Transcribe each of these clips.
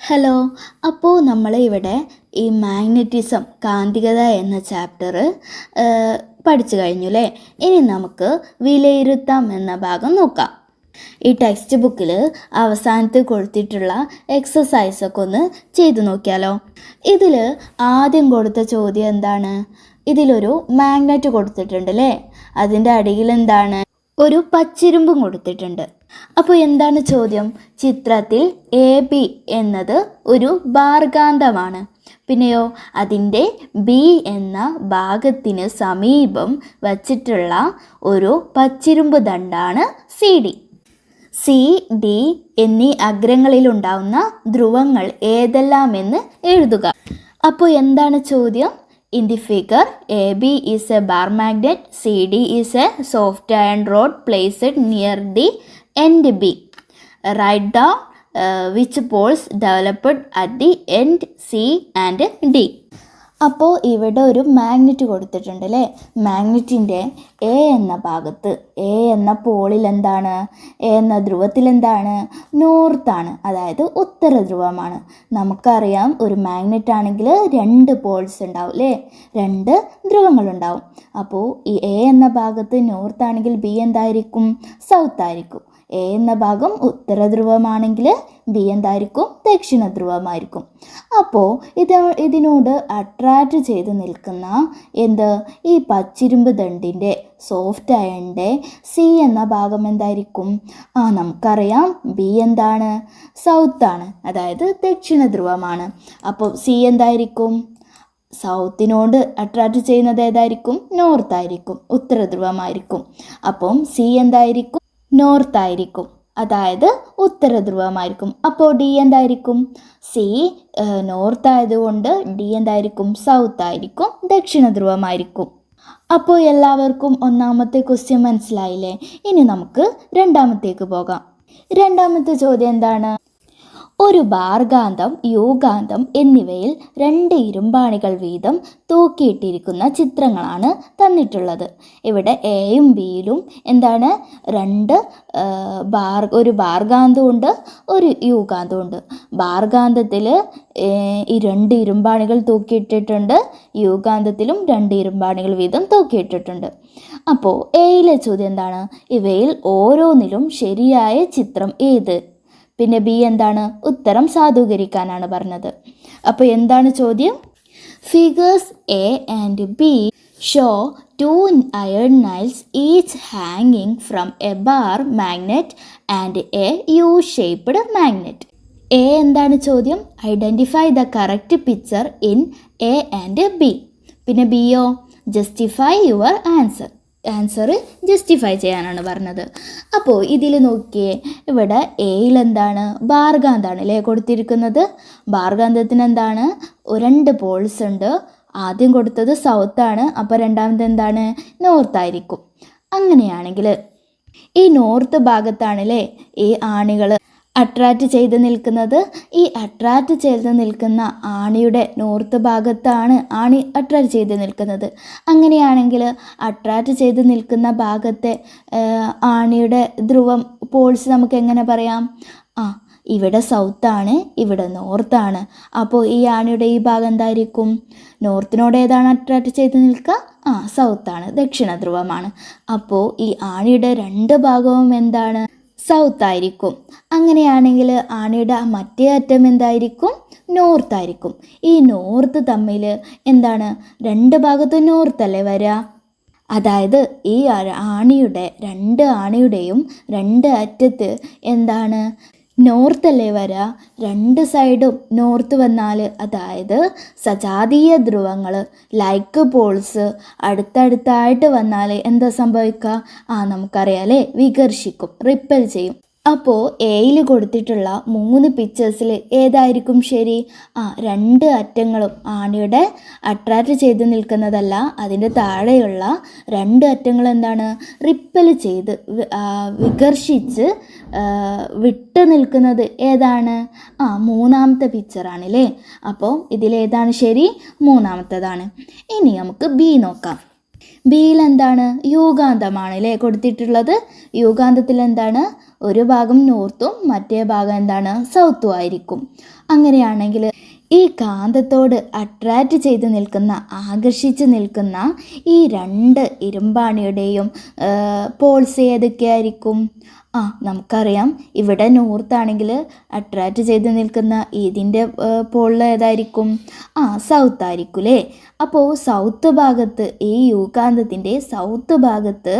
Hello അപ്പോൾ നമ്മൾ ഇവിടെ ഈ മാഗ്നറ്റിസം കാന്തികത എന്ന ചാപ്റ്റർ പഠിച്ചു കഴിഞ്ഞു അല്ലേ ഇനി നമുക്ക് വിലയിരുത്താം എന്ന ഭാഗം നോക്കാം. ഈ ടെക്സ്റ്റ് ബുക്കിൽ അവസാനത്ത് കൊടുത്തിട്ടുള്ള എക്സസൈസൊക്കെ ഒന്ന് ചെയ്തു നോക്കിയാലോ? ഇതിൽ ആദ്യം കൊടുത്ത ചോദ്യം എന്താണ്? ഇതിലൊരു മാഗ്നറ്റ് കൊടുത്തിട്ടുണ്ട് അല്ലേ അതിന്റെ അടിയിൽ എന്താണ്? ഒരു പച്ചിരുമ്പും കൊടുത്തിട്ടുണ്ട്. അപ്പോൾ എന്താണ് ചോദ്യം? ചിത്രത്തിൽ എ ബി എന്നത് ഒരു ബാർഗാന്തമാണ് പിന്നെയോ അതിന്റെ ബി എന്ന ഭാഗത്തിന് സമീപം വച്ചിട്ടുള്ള ഒരു പച്ചിരുമ്പ് ദണ്ടാണ് സി ഡി. സി ഡി എന്നീ അഗ്രങ്ങളിലുണ്ടാവുന്ന ധ്രുവങ്ങൾ ഏതെല്ലാമെന്ന് എഴുതുക. അപ്പോൾ എന്താണ് ചോദ്യം? In the figure, AB is a bar magnet, CD is a soft iron rod placed near the end B. Write down uh, which poles developed at the end C and D. അപ്പോൾ ഇവിടെ ഒരു magnet കൊടുത്തിട്ടുണ്ട് അല്ലേ മാഗ്നറ്റിന്റെ A എന്ന ഭാഗത്ത് A എന്ന പോളിൽ എന്താണ്? A എന്ന ധ്രുവത്തിൽ എന്താണ്? നോർത്താണ് അതായത് ഉത്തര ധ്രുവമാണ്. നമുക്കറിയാം ഒരു മാഗ്നറ്റ് ആണെങ്കിൽ രണ്ട് പോൾസ് ഉണ്ടാവും അല്ലേ രണ്ട് ധ്രുവങ്ങളുണ്ടാവും അപ്പോൾ ഈ എ എന്ന ഭാഗത്ത് നോർത്ത് ആണെങ്കിൽ ബി എന്തായിരിക്കും? സൗത്ത് ആയിരിക്കും. എ എന്ന ഭാഗം ഉത്തര ധ്രുവമാണെങ്കിൽ ബി എന്തായിരിക്കും? ദക്ഷിണ ധ്രുവമായിരിക്കും അപ്പോൾ ഇത് ഇതിനോട് അട്രാക്റ്റ് ചെയ്ത് നിൽക്കുന്ന എന്ത്? ഈ പച്ചിരുമ്പ് ദണ്ടിന്റെ സോഫ്റ്റ് അയണിന്റെ സി എന്ന ഭാഗം എന്തായിരിക്കും? ആ നമുക്കറിയാം. ബി എന്താണ്? സൗത്താണ് അതായത് ദക്ഷിണ ധ്രുവമാണ് അപ്പോൾ സി എന്തായിരിക്കും? സൗത്തിനോട് അട്രാക്റ്റ് ചെയ്യുന്നത് ഏതായിരിക്കും? നോർത്ത് ആയിരിക്കും. ഉത്തര ധ്രുവമായിരിക്കും അപ്പം സി എന്തായിരിക്കും? നോർത്ത് ആയിരിക്കും അതായത് ഉത്തര ധ്രുവമായിരിക്കും അപ്പോൾ ഡി എന്തായിരിക്കും? സി നോർത്ത് ആയതുകൊണ്ട് ഡി എന്തായിരിക്കും? സൗത്ത് ആയിരിക്കും ദക്ഷിണ ധ്രുവമായിരിക്കും അപ്പോൾ എല്ലാവർക്കും ഒന്നാമത്തെ ക്വസ്റ്റ്യൻ മനസ്സിലായില്ലേ? ഇനി നമുക്ക് രണ്ടാമത്തേക്ക് പോകാം. രണ്ടാമത്തെ ചോദ്യം എന്താണ്? ഒരു ബാർഗാന്തം യോഗാന്തം എന്നിവയിൽ രണ്ട് ഇരുമ്പാണികൾ വീതം തൂക്കിയിട്ടിരിക്കുന്ന ചിത്രങ്ങളാണ് തന്നിട്ടുള്ളത്. ഇവിടെ എയും ബിയിലും എന്താണ്? രണ്ട് ബാർ ഒരു ബാർഗാന്തമുണ്ട് ഒരു യോഗാന്തമുണ്ട് ബാർഗാന്തത്തിൽ ഈ രണ്ട് ഇരുമ്പാണികൾ തൂക്കിയിട്ടിട്ടുണ്ട് യൂഗാന്തത്തിലും രണ്ട് ഇരുമ്പാണികൾ വീതം തൂക്കിയിട്ടിട്ടുണ്ട്. അപ്പോൾ എയിലെ ചോദ്യം എന്താണ്? ഇവയിൽ ഓരോന്നിലും ശരിയായ ചിത്രം ഏത്? പിന്നെ ബി എന്താണ്? ഉത്തരം സാധൂകരിക്കാനാണ് പറഞ്ഞത്. അപ്പോൾ എന്താണ് ചോദ്യം? Figures A and B show two iron nails each ഹാങ്ങിങ് from a bar magnet and a U shaped magnet A എന്താണ് ചോദ്യം? Identify the correct picture in A and B പിന്നെ ബിയോ justify your answer answer justify ചെയ്യാനാണ് പറഞ്ഞത്. അപ്പോൾ ഇതിൽ നോക്കിയേ ഇവിടെ എയിൽ എന്താണ്? ബാർഗാന്താണ് അല്ലേ കൊടുത്തിരിക്കുന്നത്? ബാർഗാന്തത്തിന് എന്താണ്? രണ്ട് പോൾസ് ഉണ്ട്. ആദ്യം കൊടുത്തത് സൗത്താണ് അപ്പോൾ രണ്ടാമത് എന്താണ്? നോർത്ത് ആയിരിക്കും. അങ്ങനെയാണെങ്കിൽ ഈ നോർത്ത് ഭാഗത്താണല്ലേ ഈ ആണികൾ അട്രാക്റ്റ് ചെയ്ത് നിൽക്കുന്നത് ഈ അട്രാക്റ്റ് ചെയ്ത് നിൽക്കുന്ന ആണിയുടെ നോർത്ത് ഭാഗത്താണ് ആണി അട്രാക്റ്റ് ചെയ്ത് നിൽക്കുന്നത്. അങ്ങനെയാണെങ്കിൽ അട്രാക്റ്റ് ചെയ്ത് നിൽക്കുന്ന ഭാഗത്തെ ആണിയുടെ ധ്രുവം പോൾസ് നമുക്ക് എങ്ങനെ പറയാം? ആ ഇവിടെ സൗത്താണ് ഇവിടെ നോർത്താണ് അപ്പോൾ ഈ ആണിയുടെ ഈ ഭാഗം എന്തായിരിക്കും? നോർത്തിനോട് ഏതാണ് അട്രാക്റ്റ് ചെയ്ത് നിൽക്കുക? ആ സൗത്താണ് ദക്ഷിണ ധ്രുവമാണ് അപ്പോൾ ഈ ആണിയുടെ രണ്ട് ഭാഗവും എന്താണ്? സൗത്ത് ആയിരിക്കും അങ്ങനെയാണെങ്കിൽ ആണിയുടെ മറ്റേ അറ്റം എന്തായിരിക്കും? നോർത്ത് ആയിരിക്കും ഈ നോർത്ത് തമ്മിൽ എന്താണ്? രണ്ട് ഭാഗത്തും നോർത്ത് അല്ലേ വരിക അതായത് ഈ ആണിയുടെ രണ്ട് ആണിയുടെയും രണ്ട് അറ്റത്ത് എന്താണ്? നോർത്ത് അല്ലേ വരിക രണ്ട് സൈഡും നോർത്ത് വന്നാൽ അതായത് സജാതീയ ധ്രുവങ്ങൾ ലൈക്ക് പോൾസ് അടുത്തടുത്തായിട്ട് വന്നാൽ എന്താ സംഭവിക്കുക ആ നമുക്കറിയാം അല്ലേ വികർഷിക്കും റിപ്പൽ ചെയ്യും. അപ്പോൾ എയിൽ കൊടുത്തിട്ടുള്ള മൂന്ന് പിക്ചേഴ്സിൽ ഏതായിരിക്കും ശരി? ആ രണ്ട് അറ്റങ്ങളും ആണിയുടെ അട്രാക്റ്റ് ചെയ്ത് നിൽക്കുന്നതല്ല അതിന്റെ താഴെയുള്ള രണ്ട് അറ്റങ്ങൾ എന്താണ്? റിപ്പൽ ചെയ്ത് വികർഷിച്ച് വിട്ട് നിൽക്കുന്നത് ഏതാണ്? ആ മൂന്നാമത്തെ പിക്ചറാണ് അല്ലേ അപ്പോൾ ഇതിലേതാണ് ശരി? മൂന്നാമത്തേതാണ്. ഇനി നമുക്ക് ബി നോക്കാം. ബിയിൽ എന്താണ് യുഗാന്തമാണ് അല്ലേ കൊടുത്തിട്ടുള്ളത്. യുഗാന്തത്തിൽ എന്താണ്? ഒരു ഭാഗം നോർത്തും മറ്റേ ഭാഗം എന്താണ്? സൗത്തും ആയിരിക്കും. അങ്ങനെയാണെങ്കിൽ ഈ കാന്തത്തോട് അട്രാക്റ്റ് ചെയ്ത് നിൽക്കുന്ന ആകർഷിച്ച് നിൽക്കുന്ന ഈ രണ്ട് ഇരുമ്പാണിയുടെയും പോൾസ് ഏതൊക്കെയായിരിക്കും? ആ നമുക്കറിയാം. ഇവിടെ നോർത്താണെങ്കിൽ അട്രാക്റ്റ് ചെയ്ത് നിൽക്കുന്ന ഇതിന്റെ പോളിൽ ഏതായിരിക്കും? ആ സൗത്ത് ആയിരിക്കും അല്ലേ അപ്പോൾ സൗത്ത് ഭാഗത്ത് ഈ യുഗാന്തത്തിന്റെ സൗത്ത് ഭാഗത്ത്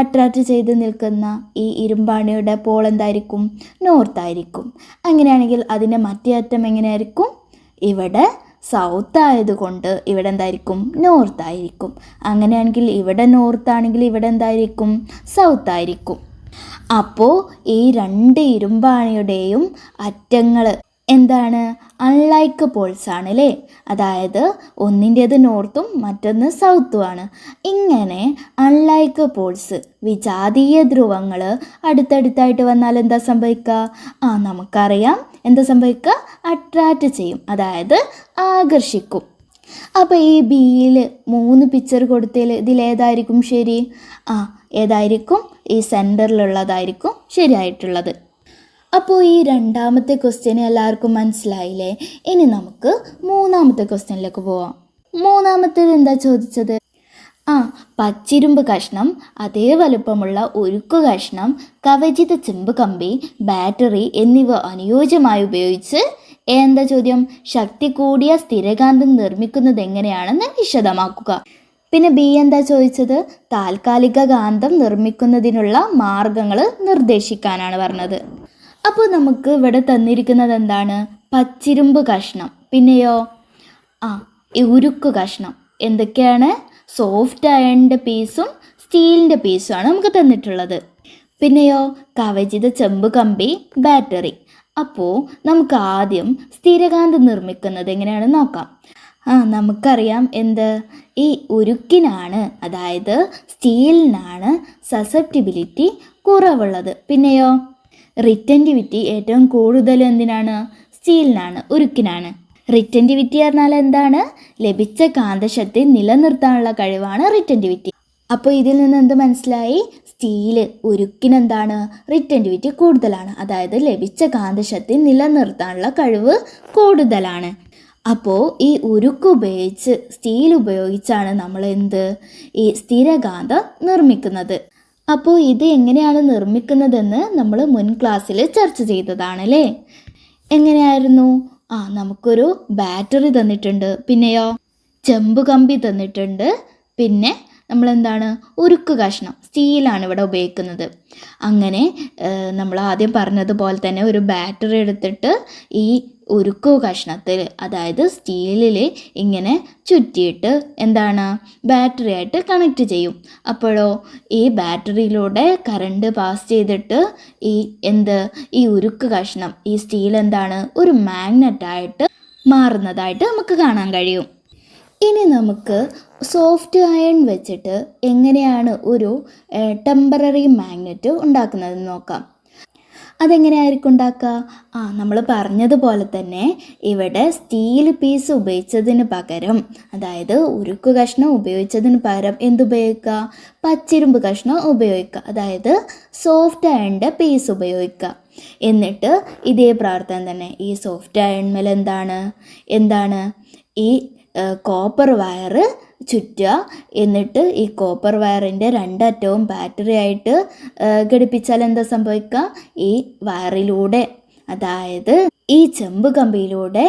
അട്രാക്റ്റ് ചെയ്ത് നിൽക്കുന്ന ഈ ഇരുമ്പാണിയുടെ പോൾ എന്തായിരിക്കും? നോർത്ത് ആയിരിക്കും. അങ്ങനെയാണെങ്കിൽ അതിന്റെ മറ്റേ അറ്റം എങ്ങനെയായിരിക്കും? ഇവിടെ സൗത്ത് ആയതുകൊണ്ട് ഇവിടെ എന്തായിരിക്കും നോർത്ത് ആയിരിക്കും അങ്ങനെയാണെങ്കിൽ ഇവിടെ നോർത്ത് ആണെങ്കിൽ ഇവിടെ എന്തായിരിക്കും സൗത്ത് ആയിരിക്കും അപ്പോൾ ഈ രണ്ട് ഇരുമ്പാണിയുടെയും അറ്റങ്ങൾ എന്താണ്? അൺലൈക്ക് പോൾസ് ആണ് അല്ലേ അതായത് ഒന്നിന്റേത് നോർത്തും മറ്റൊന്ന് സൗത്തും ആണ്. ഇങ്ങനെ അൺലൈക്ക് പോൾസ് വിജാതീയ ധ്രുവങ്ങൾ അടുത്തടുത്തായിട്ട് വന്നാൽ എന്താ സംഭവിക്കുക ആ നമുക്കറിയാം എന്താ സംഭവിക്കുക അട്രാക്റ്റ് ചെയ്യും അതായത് ആകർഷിക്കും. അപ്പോൾ ഈ ബിയിൽ മൂന്ന് പിക്ചർ കൊടുത്തതിൽ ഇതിലേതായിരിക്കും ശരി? ആ ഏതായിരിക്കും? ഈ സെന്ററിലുള്ളതായിരിക്കും ശരിയായിട്ടുള്ളത്. അപ്പോൾ ഈ രണ്ടാമത്തെ ക്വസ്റ്റ്യൻ എല്ലാവർക്കും മനസ്സിലായില്ലേ? ഇനി നമുക്ക് മൂന്നാമത്തെ ക്വസ്റ്റ്യനിലേക്ക് പോവാം. മൂന്നാമത്തേത് എന്താ ചോദിച്ചത്? ആ പച്ചിരുമ്പ് കഷ്ണം അതേ വലുപ്പമുള്ള ഉരുക്കു കഷ്ണം കവചിത ചെമ്പ് കമ്പി ബാറ്ററി എന്നിവ അനുയോജ്യമായി ഉപയോഗിച്ച് എന്താ ചോദ്യം? ശക്തി കൂടിയ സ്ഥിരകാന്തം നിർമ്മിക്കുന്നത് എങ്ങനെയാണെന്ന് വിശദമാക്കുക. പിന്നെ ബി എന്താ ചോദിച്ചത്? താൽക്കാലിക കാന്തം നിർമ്മിക്കുന്നതിനുള്ള മാർഗങ്ങൾ നിർദ്ദേശിക്കാനാണ് പറഞ്ഞത്. അപ്പോൾ നമുക്ക് ഇവിടെ തന്നിരിക്കുന്നത് എന്താണ്? പച്ചിരുമ്പ് കഷ്ണം. പിന്നെയോ? ആ ഉരുക്ക് കഷ്ണം. എന്തൊക്കെയാണ്? സോഫ്റ്റ് അയണിന്റെ പീസും സ്റ്റീലിന്റെ പീസുമാണ് നമുക്ക് തന്നിട്ടുള്ളത്. പിന്നെയോ? കവചിത ചെമ്പ് കമ്പി ബാറ്ററി. അപ്പോൾ നമുക്ക് ആദ്യം സ്ഥിരകാന്തം നിർമ്മിക്കുന്നത് എങ്ങനെയാണെന്ന് നോക്കാം. ആ നമുക്കറിയാം എന്ത്? ഈ ഉരുക്കിനാണ് അതായത് സ്റ്റീലിനാണ് സസെപ്റ്റിബിലിറ്റി കുറവുള്ളത്. പിന്നെയോ? റിറ്റന്റിവിറ്റി ഏറ്റവും കൂടുതൽ എന്തിനാണ്? സ്റ്റീലിനാണ് ഉരുക്കിനാണ്. റിറ്റന്റിവിറ്റി പറഞ്ഞാൽ എന്താണ്? ലഭിച്ച കാന്തശക്തി നിലനിർത്താനുള്ള കഴിവാണ് റിറ്റന്റിവിറ്റി അപ്പോൾ ഇതിൽ നിന്ന് എന്ത് മനസ്സിലായി? സ്റ്റീൽ ഉരുക്കിനെന്താണ് റിറ്റന്റിവിറ്റി കൂടുതലാണ്. അതായത് ലഭിച്ച കാന്തശക്തി നിലനിർത്താനുള്ള കഴിവ് കൂടുതലാണ്. അപ്പോൾ ഈ ഉരുക്ക് ഉപയോഗിച്ച് സ്റ്റീൽ ഉപയോഗിച്ചാണ് നമ്മൾ എന്ത്? ഈ സ്ഥിരകാന്തം നിർമ്മിക്കുന്നത്. അപ്പോൾ ഇത് എങ്ങനെയാണ് നിർമ്മിക്കുന്നതെന്ന് നമ്മൾ മുൻ ക്ലാസ്സിൽ ചർച്ച ചെയ്തതാണ് അല്ലേ എങ്ങനെയായിരുന്നു? ആ നമുക്കൊരു ബാറ്ററി തന്നിട്ടുണ്ട്. പിന്നെയോ? ചെമ്പ് കമ്പി തന്നിട്ടുണ്ട്. പിന്നെ നമ്മളെന്താണ്? ഉരുക്ക് കഷ്ണം സ്റ്റീലാണ് ഇവിടെ ഉപയോഗിക്കുന്നത്. അങ്ങനെ നമ്മൾ ആദ്യം പറഞ്ഞതുപോലെ തന്നെ ഒരു ബാറ്ററി എടുത്തിട്ട് ഈ ഉരുക്കു കഷ്ണത്തിൽ അതായത് സ്റ്റീലിൽ ഇങ്ങനെ ചുറ്റിയിട്ട് എന്താണ്? ബാറ്ററി ആയിട്ട് കണക്ട് ചെയ്യും. അപ്പോഴോ ഈ ബാറ്ററിയിലൂടെ കറണ്ട് പാസ് ചെയ്തിട്ട് ഈ എന്ത്? ഈ ഉരുക്ക് കഷ്ണം ഈ സ്റ്റീൽ എന്താണ്? ഒരു മാഗ്നറ്റായിട്ട് മാറുന്നതായിട്ട് നമുക്ക് കാണാൻ കഴിയും. ഇനി നമുക്ക് സോഫ്റ്റ് അയൺ വെച്ചിട്ട് എങ്ങനെയാണ് ഒരു ടെമ്പററി മാഗ്നറ്റ് ഉണ്ടാക്കുന്നതെന്ന് നോക്കാം. അതെങ്ങനെയായിരിക്കും ഉണ്ടാക്കുക? ആ നമ്മൾ പറഞ്ഞതുപോലെ തന്നെ ഇവിടെ സ്റ്റീൽ പീസ് ഉപയോഗിച്ചതിന് പകരം അതായത് ഉരുക്ക് കഷ്ണം ഉപയോഗിച്ചതിന് പകരം എന്തുപയോഗിക്കുക പച്ചിരുമ്പ് കഷ്ണം ഉപയോഗിക്കുക. അതായത് സോഫ്റ്റ് അയണിന്റെ പീസ് ഉപയോഗിക്കുക. എന്നിട്ട് ഇതേ പ്രവർത്തനം തന്നെ. ഈ സോഫ്റ്റ് അയൺമേൽ എന്താണ്? എന്താണ്? ഈ കോപ്പർ വയർ ചുറ്റുക. എന്നിട്ട് ഈ കോപ്പർ വയറിന്റെ രണ്ടറ്റവും ബാറ്ററി ആയിട്ട് ഘടിപ്പിച്ചാൽ എന്താ സംഭവിക്കുക? ഈ വയറിലൂടെ അതായത് ഈ ചെമ്പ് കമ്പിയിലൂടെ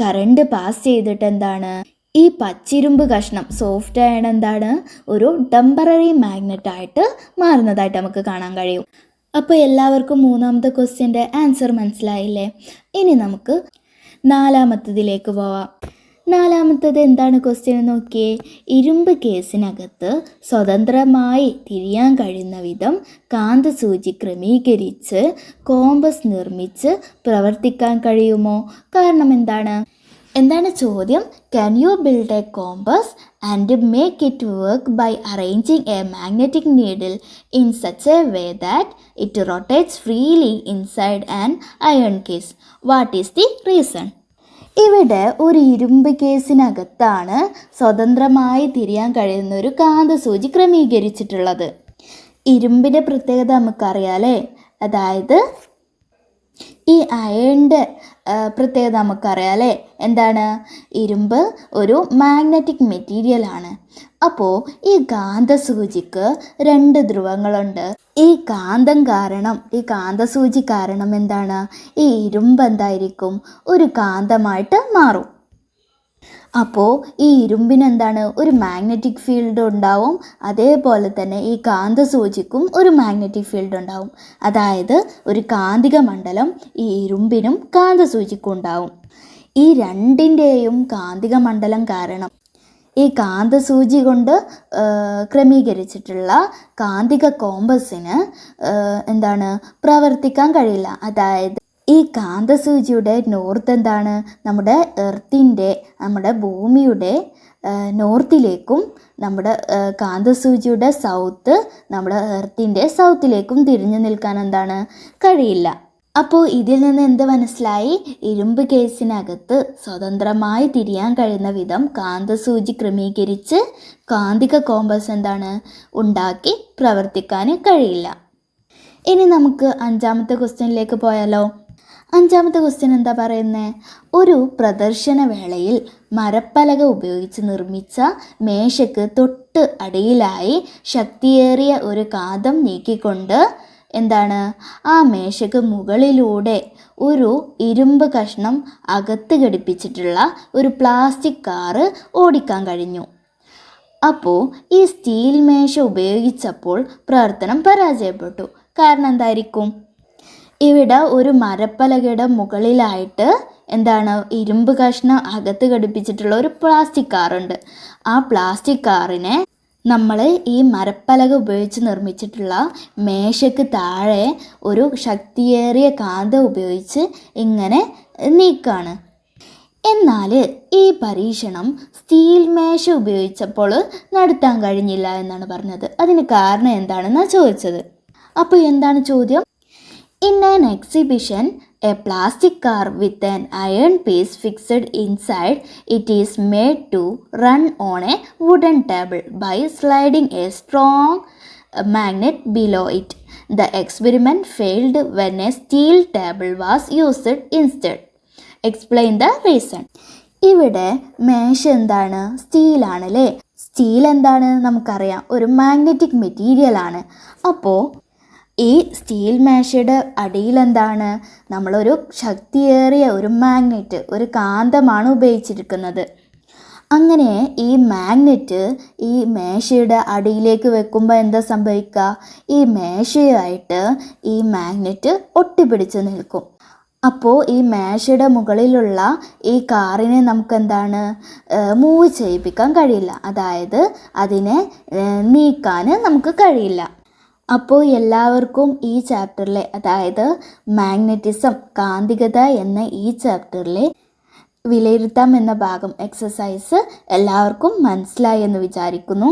കറണ്ട് പാസ് ചെയ്തിട്ട് എന്താണ്? ഈ പച്ചിരുമ്പ് കഷ്ണം സോഫ്റ്റ് അയൺ എന്താണ്? ഒരു ടെമ്പററി മാഗ്നറ്റ് ആയിട്ട് മാറുന്നതായിട്ട് നമുക്ക് കാണാൻ കഴിയും. അപ്പോൾ എല്ലാവർക്കും മൂന്നാമത്തെ ക്വസ്റ്റ്യന്റെ ആൻസർ മനസ്സിലായില്ലേ? ഇനി നമുക്ക് നാലാമത്തതിലേക്ക് പോവാം. നാലാമത്തത് എന്താണ് ക്വസ്റ്റ്യൻ നോക്കിയേ. ഇരുമ്പ് കേസിനകത്ത് സ്വതന്ത്രമായി തിരിയാൻ കഴിയുന്ന വിധം കാന്തസൂചി ക്രമീകരിച്ച് കോമ്പസ് നിർമ്മിച്ച് പ്രവർത്തിക്കാൻ കഴിയുമോ? കാരണം എന്താണ്? എന്താണ് ചോദ്യം? Can you build a compass and make it work by arranging a magnetic needle in such a way that it rotates freely inside and iron case what is the reason ഇവിടെ ഒരു ഇരുമ്പ് കേസിനകത്താണ് സ്വതന്ത്രമായി തിരിയാൻ കഴിയുന്ന ഒരു കാന്തസൂചി ക്രമീകരിച്ചിട്ടുള്ളത്. ഇരുമ്പിന്റെ പ്രത്യേകത നമുക്കറിയാലേ അതായത് ഈ അയണിന്റെ പ്രത്യേകത നമുക്കറിയാം അല്ലേ? എന്താണ്? ഇരുമ്പ് ഒരു മാഗ്നറ്റിക് മെറ്റീരിയൽ ആണ്. അപ്പോൾ ഈ കാന്തസൂചിക്ക് രണ്ട് ധ്രുവങ്ങളുണ്ട്. ഈ കാന്തം കാരണം ഈ കാന്തസൂചി കാരണം എന്താണ്? ഈ ഇരുമ്പ് എന്തായിരിക്കും? ഒരു കാന്തമായിട്ട് മാറും. അപ്പോൾ ഈ ഇരുമ്പിനെന്താണ് ഒരു മാഗ്നറ്റിക് ഫീൽഡ് ഉണ്ടാവും. അതേപോലെ തന്നെ ഈ കാന്തസൂചിക്കും ഒരു മാഗ്നറ്റിക് ഫീൽഡ് ഉണ്ടാവും. അതായത് ഒരു കാന്തിക മണ്ഡലം ഈ ഇരുമ്പിനും കാന്തസൂചിക്കും ഉണ്ടാവും. ഈ രണ്ടിന്റെയും കാന്തിക മണ്ഡലം കാരണം ഈ കാന്തസൂചി കൊണ്ട് ക്രമീകരിച്ചിട്ടുള്ള കാന്തിക കോമ്പസിന് എന്താണ് പ്രവർത്തിക്കാൻ കഴിയില്ല. അതായത് ഈ കാന്തസൂചിയുടെ നോർത്ത് എന്താണ് നമ്മുടെ എർത്തിന്റെ നമ്മുടെ ഭൂമിയുടെ നോർത്തിലേക്കും നമ്മുടെ കാന്തസൂചിയുടെ സൗത്ത് നമ്മുടെ എർത്തിന്റെ സൗത്തിലേക്കും തിരിഞ്ഞു നിൽക്കാൻ എന്താണ്? കഴിയില്ല. അപ്പോൾ ഇതിൽ നിന്ന് എന്ത് മനസ്സിലായി? ഇരുമ്പ് കേസിനകത്ത് സ്വതന്ത്രമായി തിരിയാൻ കഴിയുന്ന വിധം കാന്തസൂചി ക്രമീകരിച്ച് കാന്തിക കോമ്പസ് എന്താണ്? ഉണ്ടാക്കി പ്രവർത്തിക്കാൻ കഴിയില്ല. ഇനി നമുക്ക് അഞ്ചാമത്തെ ക്വസ്റ്റ്യനിലേക്ക് പോയാലോ? അഞ്ചാമത്തെ ക്വസ്റ്റ്യൻ എന്താ പറയുന്നത് ഒരു പ്രദർശന വേളയിൽ മരപ്പലക ഉപയോഗിച്ച് നിർമ്മിച്ച മേശയ്ക്ക് തൊട്ട് അടിയിലായി ശക്തിയേറിയ ഒരു കാതം നീക്കിക്കൊണ്ട് എന്താണ്? ആ മേശയ്ക്ക് മുകളിലൂടെ ഒരു ഇരുമ്പ് കഷ്ണം അകത്ത് ഘടിപ്പിച്ചിട്ടുള്ള ഒരു പ്ലാസ്റ്റിക് കാറ് ഓടിക്കാൻ കഴിഞ്ഞു. അപ്പോൾ ഈ സ്റ്റീൽ മേശ ഉപയോഗിച്ചപ്പോൾ പ്രവർത്തനം പരാജയപ്പെട്ടു. കാരണം എന്തായിരിക്കും? ഇവിടെ ഒരു മരപ്പലകയുടെ മുകളിലായിട്ട് എന്താണ് ഇരുമ്പ് കഷ്ണം അകത്ത് ഘടിപ്പിച്ചിട്ടുള്ള ഒരു പ്ലാസ്റ്റിക് കാറുണ്ട് ആ പ്ലാസ്റ്റിക് കാറിനെ നമ്മൾ ഈ മരപ്പലക ഉപയോഗിച്ച് നിർമ്മിച്ചിട്ടുള്ള മേശയ്ക്ക് താഴെ ഒരു ശക്തിയേറിയ കാന്ത ഉപയോഗിച്ച് ഇങ്ങനെ നീക്കാണ്. എന്നാൽ ഈ പരീക്ഷണം സ്റ്റീൽ മേശ ഉപയോഗിച്ചപ്പോൾ നടത്താൻ കഴിഞ്ഞില്ല എന്നാണ് പറഞ്ഞത്. അതിന് കാരണം എന്താണെന്നാണ് ചോദിച്ചത്. അപ്പോൾ എന്താണ് ചോദ്യം? In an exhibition a plastic car with an iron piece fixed inside it is made to run on a wooden table by sliding a strong magnet below it. The experiment failed when a steel table was used instead. Explain the reason ഇവിടെ മേശ എന്താണ്? സ്റ്റീലാണല്ലേ steel എന്താണ്? നമുക്കറിയാം. ഒരു magnetic material ആണ്. അപ്പോൾ ഈ steel മേശയുടെ അടിയിൽ എന്താണ് നമ്മളൊരു ശക്തിയേറിയ ഒരു മാഗ്നറ്റ് ഒരു കാന്തമാണ് ഉപയോഗിച്ചിരിക്കുന്നത്. അങ്ങനെ ഈ മാഗ്നറ്റ് ഈ മേശയുടെ അടിയിലേക്ക് വെക്കുമ്പോൾ എന്താ സംഭവിക്കുക ഈ മേശയായിട്ട് ഈ മാഗ്നറ്റ് ഒട്ടിപ്പിടിച്ച് നിൽക്കും. അപ്പോൾ ഈ മേശയുടെ മുകളിലുള്ള ഈ കാറിനെ നമുക്ക് എന്താണ് മൂവ് ചെയ്യിപ്പിക്കാൻ കഴിയില്ല. അതായത് അതിനെ നീക്കാൻ നമുക്ക് കഴിയില്ല. അപ്പോൾ എല്ലാവർക്കും ഈ ചാപ്റ്ററിലെ അതായത് മാഗ്നറ്റിസം കാന്തികത എന്ന ഈ ചാപ്റ്ററിലെ വിലയിരുത്താം എന്ന ഭാഗം എക്സസൈസ് എല്ലാവർക്കും മനസ്സിലായി എന്ന് വിചാരിക്കുന്നു.